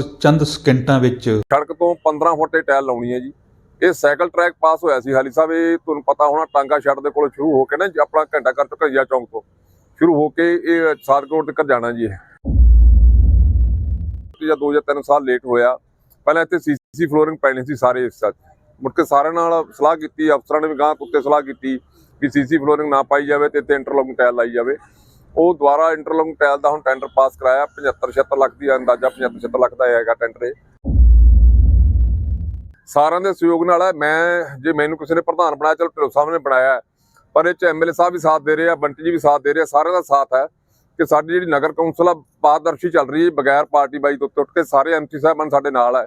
ਚੰਦ ਸਕਿੰਟਾਂ ਵਿੱਚ ਸੜਕ ਤੋਂ 15 ਫੁੱਟ ਤੇ ਟਾਇਲ ਲਾਉਣੀ ਹੈ ਜੀ। ਇਹ ਸਾਈਕਲ ਟਰੈਕ ਪਾਸ ਹੋਇਆ ਸੀ ਹਾਲੀ ਸਾਹਿਬ। ਇਹ ਤੁਹਾਨੂੰ ਪਤਾ ਹੋਣਾ, ਟਾਂਗਾ ਛੱਡ ਦੇ ਕੋਲ ਸ਼ੁਰੂ ਹੋ ਕੇ ਨਾ ਆਪਣਾ ਘੰਟਾ ਘਰ ਤੋਂ ਘਈਆ ਚੌਂਕ ਤੋਂ ਸ਼ੁਰੂ ਹੋ ਕੇ ਇਹ ਸਾਦਕੋਟ ਤੱਕ ਜਾਣਾ ਜੀ ਜਾਂ 2 ਜਾਂ 3 ਸਾਲ ਲੇਟ ਹੋਇਆ। ਪਹਿਲਾਂ ਇੱਥੇ ਸੀਸੀ ਫਲੋਰਿੰਗ ਪੈਣੀ ਸੀ ਸਾਰੇ ਇਸ ਮੁੜ ਕੇ ਸਾਰਿਆਂ ਨਾਲ ਸਲਾਹ ਕੀਤੀ, ਅਫਸਰਾਂ ਨੇ ਵੀ ਗਾਂ ਉੱਤੇ ਸਲਾਹ ਕੀਤੀ ਵੀ ਸੀਸੀ ਫਲੋਰਿੰਗ ਨਾ ਪਾਈ ਜਾਵੇ ਤੇ ਇੱਥੇ ਇੰਟਰਲੋਕਿੰਗ ਟਾਇਲ ਲਾਈ ਜਾਵੇ। ਉਹ ਦੁਆਰਾ ਇੰਟਰਲੋਕਿੰਗ ਟਾਇਲ ਦਾ ਹੁਣ ਟੈਂਡਰ ਪਾਸ ਕਰਾਇਆ 75 76 ਲੱਖ ਦੀ ਅੰਦਾਜ਼ਾ 75 76 ਲੱਖ ਦਾ ਹੈਗਾ ਟੈਂਡਰ ਸਾਰਿਆਂ ਦੇ ਸਹਿਯੋਗ ਨਾਲ ਹੈ, ਮੈਂ ਜੇ ਮੈਨੂੰ ਕਿਸੇ ਨੇ ਪ੍ਰਧਾਨ ਬਣਾਇਆ, ਚਲ ਢਿੱਲੋਂ ਸਾਹਿਬ ਨੇ ਬਣਾਇਆ ਪਰ ਇਹ ਚ ਐਮਐਲਏ ਸਾਹਿਬ ਵੀ ਸਾਥ ਦੇ ਰਹੇ ਆ, ਬੰਟੀ ਜੀ ਵੀ ਸਾਥ ਦੇ ਰਹੇ ਆ, ਸਾਰਿਆਂ ਦਾ ਸਾਥ ਹੈ ਕਿ ਸਾਡੀ ਜਿਹੜੀ ਨਗਰ ਕੌਂਸਲ ਆ, ਪਾਰਦਰਸ਼ੀ ਚੱਲ ਰਹੀ ਹੈ, ਬਗੈਰ ਪਾਰਟੀ ਬਾਈ ਤੋਂ ਉੱਠ ਕੇ ਸਾਰੇ ਐਮਸੀ ਸਾਹਿਬਾਨ ਸਾਡੇ ਨਾਲ ਹੈ।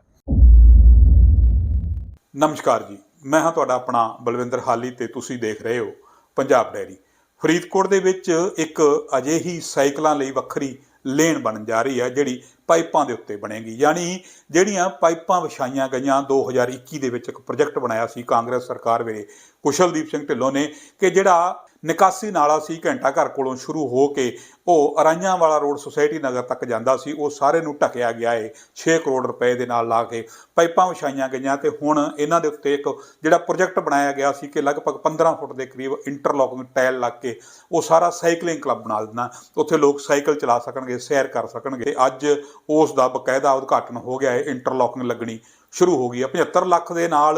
ਨਮਸਕਾਰ ਜੀ, ਮੈਂ ਹਾਂ ਤੁਹਾਡਾ ਆਪਣਾ ਬਲਵਿੰਦਰ ਹਾਲੀ ਤੇ ਤੁਸੀਂ ਦੇਖ ਰਹੇ ਹੋ ਪੰਜਾਬ ਡੈਰੀ। ਫਰੀਦਕੋਟ ਦੇ ਵਿੱਚ ਇੱਕ ਅਜਿਹੀ ਸਾਈਕਲਾਂ ਲਈ ਵੱਖਰੀ ਲੇਨ ਬਣ ਜਾ ਰਹੀ ਹੈ, ਜਿਹੜੀ ਪਾਈਪਾਂ ਦੇ ਉੱਤੇ ਬਣੇਗੀ। ਯਾਨੀ ਜਿਹੜੀਆਂ ਪਾਈਪਾਂ ਵਿਛਾਈਆਂ ਗਈਆਂ 2021 ਦੇ ਵਿੱਚ ਇੱਕ ਪ੍ਰੋਜੈਕਟ ਬਣਾਇਆ ਸੀ ਕਾਂਗਰਸ ਸਰਕਾਰ ਵੇਲੇ, ਕੁਸ਼ਲਦੀਪ ਸਿੰਘ ਢਿੱਲੋਂ ਨੇ ਕਿ ਜਿਹੜਾ ਨਿਕਾਸੀ ਨਾਲਾ ਸੀ ਘੰਟਾ ਘਰ ਕੋਲੋਂ ਸ਼ੁਰੂ ਹੋ ਕੇ ਉਹ ਅਰਾਈਆਂ ਵਾਲਾ ਰੋਡ ਸੁਸਾਇਟੀ ਨਗਰ ਤੱਕ ਜਾਂਦਾ ਸੀ, ਉਹ ਸਾਰੇ ਨੂੰ ਢਕਿਆ ਗਿਆ ਏ 6 ਕਰੋੜ ਰੁਪਏ ਦੇ ਨਾਲ ਲਾ ਕੇ ਪਾਈਪਾਂ ਵਿਛਾਈਆਂ ਗਈਆਂ ਤੇ ਹੁਣ ਇਹਨਾਂ ਦੇ ਉੱਤੇ ਇੱਕ ਜਿਹੜਾ ਪ੍ਰੋਜੈਕਟ ਬਣਾਇਆ ਗਿਆ ਸੀ ਕਿ ਲਗਭਗ 15 ਫੁੱਟ ਦੇ ਕਰੀਬ ਇੰਟਰਲੋਕਿੰਗ ਟਾਇਲ ਲੱਗ ਕੇ ਉਹ ਸਾਰਾ ਸਾਈਕਲਿੰਗ ਕਲੱਬ ਬਣਾ ਦੇਣਾ ਉੱਥੇ ਲੋਕ ਸਾਈਕਲ ਚਲਾ ਸਕਣਗੇ, ਸੈਰ ਕਰ ਸਕਣਗੇ ਅੱਜ ਉਸ ਦਾ ਬਕਾਇਦਾ ਉਦਘਾਟਨ ਹੋ ਗਿਆ ਹੈ ਇੰਟਰਲੋਕਿੰਗ ਲੱਗਣੀ ਸ਼ੁਰੂ ਹੋ ਗਈ ਹੈ 75 ਲੱਖ ਦੇ ਨਾਲ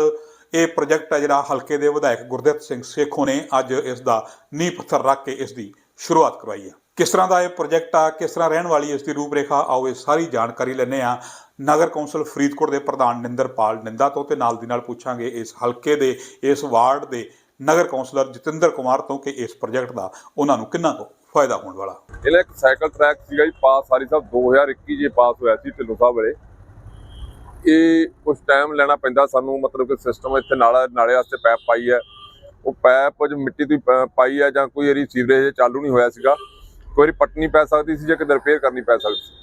ਇਹ ਪ੍ਰੋਜੈਕਟ ਹੈ ਜਿਹੜਾ ਹਲਕੇ ਦੇ ਵਿਧਾਇਕ ਗੁਰਦਿੱਤ ਸਿੰਘ ਸੇਖੋਂ ਨੇ ਅੱਜ ਇਸ ਦਾ ਨੀਂਹ ਪੱਥਰ ਰੱਖ ਕੇ ਇਸ ਦੀ ਸ਼ੁਰੂਆਤ ਕਰਵਾਈ ਹੈ। ਕਿਸ ਤਰ੍ਹਾਂ ਦਾ ਇਹ ਪ੍ਰੋਜੈਕਟ ਆ, ਕਿਸ ਤਰ੍ਹਾਂ ਰਹਿਣ ਵਾਲੀ ਇਸ ਦੀ ਰੂਪਰੇਖਾ, ਆਓ ਇਹ ਸਾਰੀ ਜਾਣਕਾਰੀ ਲੈਣੇ ਆ ਨਗਰ ਕੌਂਸਲ ਫਰੀਦਕੋਟ ਦੇ ਪ੍ਰਧਾਨ ਨਿੰਦਰਪਾਲ ਨਿੰਦਾ ਤੋਂ ਤੇ ਨਾਲ ਦੀ ਨਾਲ ਪੁੱਛਾਂਗੇ ਇਸ ਹਲਕੇ ਦੇ, ਇਸ ਵਾਰਡ ਦੇ ਨਗਰ ਕੌਂਸਲਰ ਜਤਿੰਦਰ ਕੁਮਾਰ ਤੋਂ ਕਿ ਇਸ ਪ੍ਰੋਜੈਕਟ ਦਾ ਉਹਨਾਂ ਨੂੰ ਕਿੰਨਾ ਕੁ ਫਾਇਦਾ ਹੋਣ ਵਾਲਾ। ਇਹਦਾ ਇੱਕ ਸਾਈਕਲ ਟਰੈਕ ਸੀਗਾ ਜੀ, ਪਾਸ ਸਾਰੀ ਸਾਹਿਬ 2021 ਜੇ ਪਾਸ ਹੋਇਆ ਸੀ ਢਿੱਲੋਂ ਸਾਹਿਬ ਵੇਲੇ। ਇਹ ਕੁਝ ਟਾਈਮ ਲੈਣਾ ਪੈਂਦਾ ਸਾਨੂੰ, ਮਤਲਬ ਕਿ ਸਿਸਟਮ ਇੱਥੇ ਨਾਲਾ, ਨਾਲੇ ਵਾਸਤੇ ਪੈਪ ਪਾਈ ਹੈ। ਉਹ ਪੈਪ ਜ ਮਿੱਟੀ ਦੀ ਪ- ਪਾਈ ਹੈ ਜਾਂ ਕੋਈ ਇਹਦੀ ਸੀਵਰੇਜ ਚਾਲੂ ਨਹੀਂ ਹੋਇਆ ਸੀਗਾ। ਕੋਈ ਵਾਰੀ ਪਟਣੀ ਪੈ ਸਕਦੀ ਸੀ ਜਾਂ ਕਿਤੇ ਰਿਪੇਅਰ ਕਰਨੀ ਪੈ ਸਕਦੀ ਸੀ।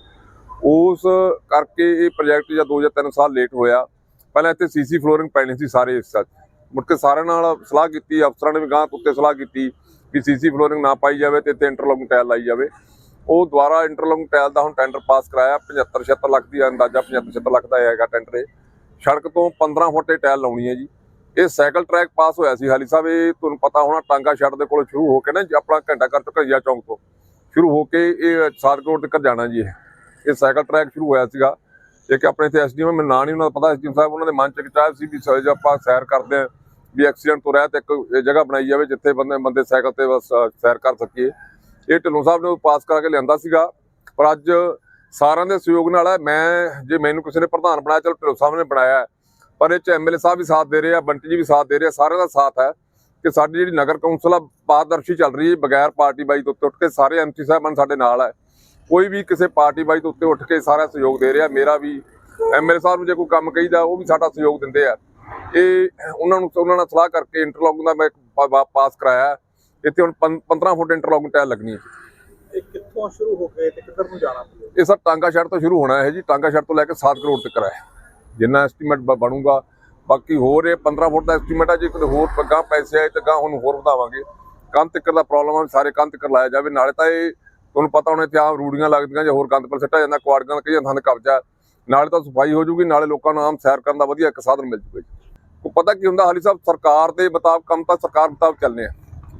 ਉਸ ਕਰਕੇ ਇਹ ਪ੍ਰੋਜੈਕਟ ਜਾਂ 2 ਜਾਂ 3 ਸਾਲ ਲੇਟ ਹੋਇਆ। ਪਹਿਲਾਂ ਇੱਥੇ ਸੀਸੀ ਫਲੋਰਿੰਗ ਪੈਣੀ ਸੀ ਸਾਰੇ ਹਿੱਸਾ ਸੱਚ ਮੁੜ ਕੇ ਸਾਰਿਆਂ ਨਾਲ ਸਲਾਹ ਕੀਤੀ, ਅਫਸਰਾਂ ਨੇ ਵੀ ਗਾਂ ਉੱਤੇ ਸਲਾਹ ਕੀਤੀ ਵੀ ਸੀਸੀ ਫਲੋਰਿੰਗ ਨਾ ਪਾਈ ਜਾਵੇ ਤੇ ਇੱਥੇ ਇੰਟਰਲੋਕਿੰਗ ਟਾਇਲ ਲਾਈ ਜਾਵੇ। ਉਹ ਦੁਬਾਰਾ ਇੰਟਰਲੋਕਿੰਗ ਟਾਇਲ ਦਾ ਹੁਣ ਟੈਂਡਰ ਪਾਸ ਕਰਾਇਆ 75 76 ਲੱਖ ਦੀ ਅੰਦਾਜ਼ਾ 75 76 ਲੱਖ ਦਾ ਹੈਗਾ ਟੈਂਡਰ ਇਹ। ਸੜਕ ਤੋਂ 15 ਫੁੱਟ ਤੇ ਟਾਇਲ ਲਾਉਣੀ ਹੈ ਜੀ। ਇਹ ਸਾਈਕਲ ਟਰੈਕ ਪਾਸ ਹੋਇਆ ਸੀ ਹਾਲੀ ਸਾਹਿਬ, ਇਹ ਤੁਹਾਨੂੰ ਪਤਾ ਹੋਣਾ ਟਾਂਗਾ ਛੱਡ ਦੇ ਕੋਲ ਸ਼ੁਰੂ ਹੋ ਕੇ ਨਾ ਜੀ, ਆਪਣਾ ਘੰਟਾ ਘਰ ਤੋਂ ਘਈਆ ਚੌਂਕ ਤੋਂ ਸ਼ੁਰੂ ਹੋ ਕੇ ਇਹ ਸਾਦਕੋਟ ਤੱਕ ਜਾਣਾ ਜੀ ਇਹ। ਸਾਈਕਲ ਟਰੈਕ ਸ਼ੁਰੂ ਹੋਇਆ ਸੀਗਾ। ਇੱਕ ਆਪਣੇ ਇੱਥੇ ਐਸਡੀਐਮ ਮੈਨੂੰ ਨਾਂ ਨਹੀਂ ਉਹਨਾਂ ਦਾ ਪਤਾ, ਐਸਡੀਐਮ ਸਾਹਿਬ ਉਹਨਾਂ ਦੇ ਮਨ ਚ ਇੱਕ ਚਾਹ ਸੀ ਵੀ ਸ- ਜੇ ਆਪਾਂ ਸੈਰ ਕਰਦੇ ਆ ਵੀ ਐਕਸੀਡੈਂਟ ਤੋਂ ਰਹਿਤ ਇੱਕ ਇਹ ਜਗ੍ਹਾ ਬਣਾਈ ਜਾਵੇ ਜਿੱਥੇ ਬੰਦੇ ਬੰਦੇ ਸਾਈਕਲ ਤੇ ਬਸ ਸੈਰ ਕਰ ਸਕੀਏ। ਇਹ ਢਿੱਲੋਂ ਸਾਹਿਬ ਨੇ ਉਹ ਪਾਸ ਕਰਾ ਕੇ ਲਿਆਂਦਾ ਸੀਗਾ। ਪਰ ਅੱਜ ਸਾਰਿਆਂ ਦੇ ਸਹਿਯੋਗ ਨਾਲ ਹੈ। ਮੈਂ ਜੇ ਮੈਨੂੰ ਕਿਸੇ ਨੇ ਪ੍ਰਧਾਨ ਬਣਾਇਆ, ਚਲ ਢਿੱਲੋਂ ਸਾਹਿਬ ਨੇ ਬਣਾਇਆ ਪਰ ਇਹ ਚ ਐਮਐਲਏ ਸਾਹਿਬ ਵੀ ਸਾਥ ਦੇ ਰਹੇ ਆ, ਬੰਟੀ ਜੀ ਵੀ ਸਾਥ ਦੇ ਰਹੇ ਆ, ਸਾਰਿਆਂ ਦਾ ਸਾਥ ਹੈ ਕਿ ਸਾਡੀ ਜਿਹੜੀ ਨਗਰ ਕੌਂਸਲ ਆ, ਪਾਰਦਰਸ਼ੀ ਚੱਲ ਰਹੀ ਹੈ ਬਗੈਰ ਪਾਰਟੀ ਬਾਈ ਤੋਂ ਉੱਤੇ ਉੱਠ ਕੇ, ਸਾਰੇ ਐਮਸੀ ਸਾਹਿਬਾਨ ਸਾਡੇ ਨਾਲ ਹੈ। ਕੋਈ ਵੀ ਕਿਸੇ ਪਾਰਟੀ ਬਾਈ ਤੋਂ ਉੱਤੇ ਉੱਠ ਕੇ ਸਾਰਾ ਸਹਿਯੋਗ ਦੇ ਰਿਹਾ। ਮੇਰਾ ਵੀ ਐਮਐਲਏ ਸਾਹਿਬ ਨੂੰ ਜੇ ਕੋਈ ਕੰਮ ਕਹੀਦਾ, ਉਹ ਵੀ ਸਾਡਾ ਸਹਿਯੋਗ ਦਿੰਦੇ ਆ। ਇਹ, ਉਹਨਾਂ ਨੂੰ, ਉਹਨਾਂ ਨਾਲ ਸਲਾਹ ਕਰਕੇ ਇੰਟਰਲੋਕਿੰਗ ਦਾ ਮੈਂ ਇੱਕ ਪਾਸ ਕਰਾਇਆ। ਇੱਥੇ ਹੁਣ ਪੰ- 15 ਫੁੱਟ ਇੰਟਰਲੋਕਿੰਗ ਟਾਇਲ ਲੱਗਣੀ ਹੈ। ਇਹ ਕਿੱਥੋਂ ਸ਼ੁਰੂ ਹੋ ਗਏ ਤੇ ਕਿੱਧਰ ਨੂੰ ਜਾਣਾ ਇਹ ਸਰ ਟਾਂਗਾ ਸ਼ਹਿਰ ਤੋਂ ਸ਼ੁਰੂ ਹੋਣਾ ਹੈ ਜੀ। ਟਾਂਗਾ ਸ਼ਹਿਰ ਤੋਂ ਲੈ ਕੇ 7 ਕਰੋੜ ਤੱਕ ਹੈ। ਜਿੰਨਾ ਐਸਟੀਮੇਟ ਬਣੂਗਾ। ਬਾਕੀ ਹੋਰ ਇਹ 15 ਫੁੱਟ ਦਾ ਐਸਟੀਮੇਟ ਹੈ ਜੇ ਕਿਤੇ ਹੋਰ ਪੱਗਾ ਪੈਸੇ ਆਏ ਤਾਂ ਗਾਂ ਹੁਣ ਹੋਰ ਵਧਾਵਾਂਗੇ। ਕੰਧ ਤੱਕ ਦਾ ਪ੍ਰੋਬਲਮ ਆ ਸਾਰੇ ਕੰਧ ਤੱਕ ਲਾਇਆ ਜਾਵੇ। ਨਾਲੇ ਤਾਂ ਇਹ ਤੁਹਾਨੂੰ ਪਤਾ ਹੋਣਾ ਇੱਥੇ ਆਮ ਰੂੜੀਆਂ ਲੱਗਦੀਆਂ ਜਾਂ ਹੋਰ ਗੰਦ ਪਰ ਸਿੱਟਿਆ ਜਾਂਦਾ ਕੁਆੜੀਆਂ ਦਾ ਕਈ ਥਾਂ ਤੇ ਕਬਜ਼ਾ। ਨਾਲੇ ਤਾਂ ਸਫ਼ਾਈ ਹੋ ਜੂਗੀ। ਨਾਲੇ ਲੋਕਾਂ ਨੂੰ ਆਮ ਸੈਰ ਕਰਨ ਦਾ ਵਧੀਆ ਇੱਕ ਸਾਧਨ ਮਿਲ ਜੂਗਾ ਜੀ। ਉਹ ਪਤਾ ਕੀ ਹੁੰਦਾ? ਹਾਲੀ ਸਾਹਿਬ ਸਰਕਾਰ ਦੇ ਮੁਤਾਬਕ ਕੰਮ ਤਾਂ ਸਰਕਾਰ ਮੁਤਾਬਕ ਚੱਲਨੇ ਆ।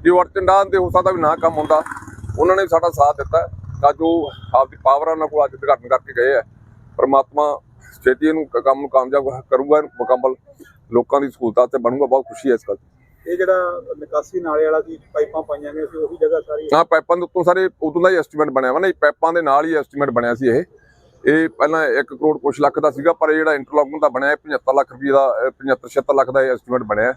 ਜੇ ਅੜਚੰਡਾਂ ਦੇ ਹੋ ਸਕਦਾ ਵੀ ਨਾ ਕੰਮ ਹੁੰਦਾ। ਉਹਨਾਂ ਨੇ ਸਾਡਾ ਸਾਥ ਦਿੱਤਾ ਤਾਂ ਜੋ ਆਪਦੀ ਪਾਵਰ ਉਹਨਾਂ ਕੋਲ ਅੱਜ ਉਦਘਾਟਨ ਕਰਕੇ ਗਏ ਆ ਪਰਮਾਤਮਾ ਛੇਤੀ ਇਹਨੂੰ ਕ- ਕੰਮ ਨੂੰ ਕਾਮਯਾਬ ਕਰੂਗਾ ਮੁਕੰਮਲ ਲੋਕਾਂ ਦੀ ਸਹੂਲਤਾਂ ਤੇ ਬਣੂਗਾ। ਬਹੁਤ ਖੁਸ਼ੀ ਹੈ ਇਸ ਗੱਲ ਇਹ ਜਿਹੜਾ ਨਿਕਾਸੀ ਨਾਲੇ ਵਾਲਾ ਸੀ ਪਾਈਪਾਂ ਪਾਈਆਂ ਗਈਆਂ ਸੀ ਉਹੀ ਜਗ੍ਹਾ ਸਾਰੀ ਹਾਂ ਪਾਈਪਾਂ ਦੇ ਉੱਤੋਂ ਸਾਰੇ ਉਦੋਂ ਦਾ ਹੀ ਐਸਟੀਮੇਟ ਬਣਿਆ ਵਾ ਨਾ। ਇਹ ਪਾਈਪਾਂ ਦੇ ਨਾਲ ਹੀ ਐਸਟੀਮੇਟ ਬਣਿਆ ਸੀ ਇਹ। ਇਹ ਪਹਿਲਾਂ 1 ਕਰੋੜ ਕੁਛ ਲੱਖ ਦਾ ਸੀਗਾ ਪਰ ਇਹ ਜਿਹੜਾ ਇੰਟਰਲੋਕਿੰਗ ਦਾ ਬਣਿਆ ਇਹ 75 ਲੱਖ ਰੁਪਏ ਦਾ 75 76 ਲੱਖ ਦਾ ਐਸਟੀਮੇਟ ਬਣਿਆ।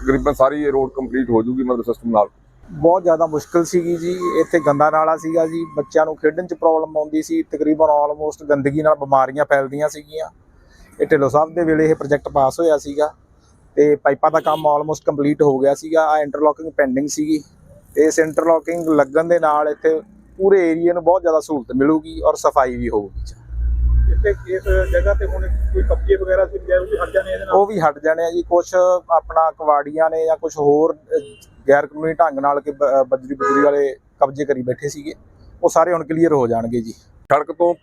ਤਕਰੀਬਨ ਸਾਰੀ ਇਹ ਰੋਡ ਕੰਪਲੀਟ ਹੋ ਜੂਗੀ ਮਤਲਬ ਸਿਸਟਮ ਨਾਲ। ਬਹੁਤ ਜ਼ਿਆਦਾ ਮੁਸ਼ਕਲ ਸੀਗੀ ਜੀ। ਇੱਥੇ ਗੰਦਾ ਨਾਲਾ ਸੀਗਾ ਜੀ। ਬੱਚਿਆਂ ਨੂੰ ਖੇਡਣ 'ਚ ਪ੍ਰੋਬਲਮ ਆਉਂਦੀ ਸੀ। ਤਕਰੀਬਨ ਆਲਮੋਸਟ ਗੰਦਗੀ ਨਾਲ ਬਿਮਾਰੀਆਂ ਫੈਲਦੀਆਂ ਸੀਗੀਆਂ। ਇਹ ਢਿੱਲੋਂ ਸਾਹਿਬ ਦੇ ਵੇਲੇ ਇਹ ਪ੍ਰੋਜੈਕਟ ਪਾਸ ਹੋਇਆ ਸੀਗਾ। ਤੇ ਪਾਈਪਾਂ ਦਾ ਕੰਮ ਆਲਮੋਸਟ ਕੰਪਲੀਟ ਹੋ ਗਿਆ ਸੀਗਾ। ਆ ਇੰਟਰਲੋਕਿੰਗ ਪੈਂਡਿੰਗ ਸੀਗੀ। ਤੇ ਇਸ ਇੰਟਰਲੋਕਿੰਗ ਲੱਗਣ ਦੇ ਨਾਲ ਇੱਥੇ ਪੂਰੇ ਏਰੀਆ ਨੂੰ ਬਹੁਤ ਜ਼ਿਆਦਾ ਸਹੂਲਤ ਮਿਲੂਗੀ ਔਰ ਸਫ਼ਾਈ ਵੀ ਹੋਊਗੀ ਇਸ ਜਗ੍ਹਾ ਤੇ ਹੁਣ ਕੋਈ ਕਬਜ਼ੇ ਵਗੈਰਾ ਸੀ ਉਹ ਵੀ ਹਟ ਜਾਣੇ ਇਹਦੇ ਨਾਲ? ਉਹ ਵੀ ਹਟ ਜਾਣੇ ਆ ਜੀ ਕੁਝ ਆਪਣਾ ਕਵਾੜੀਆਂ ਨੇ ਜਾਂ ਕੁਝ ਹੋਰ ਗੈਰ ਕਾਨੂੰਨੀ ਢੰਗ ਨਾਲ ਕਿ ਬਜਰੀ ਬਜਰੀ ਵਾਲੇ ਕਬਜ਼ੇ ਕਰੀ ਬੈਠੇ ਸੀਗੇ। ਉਹ ਸਾਰੇ ਹੁਣ ਕਲੀਅਰ ਹੋ ਜਾਣਗੇ ਜੀ। ਸੜਕ ਤੋਂ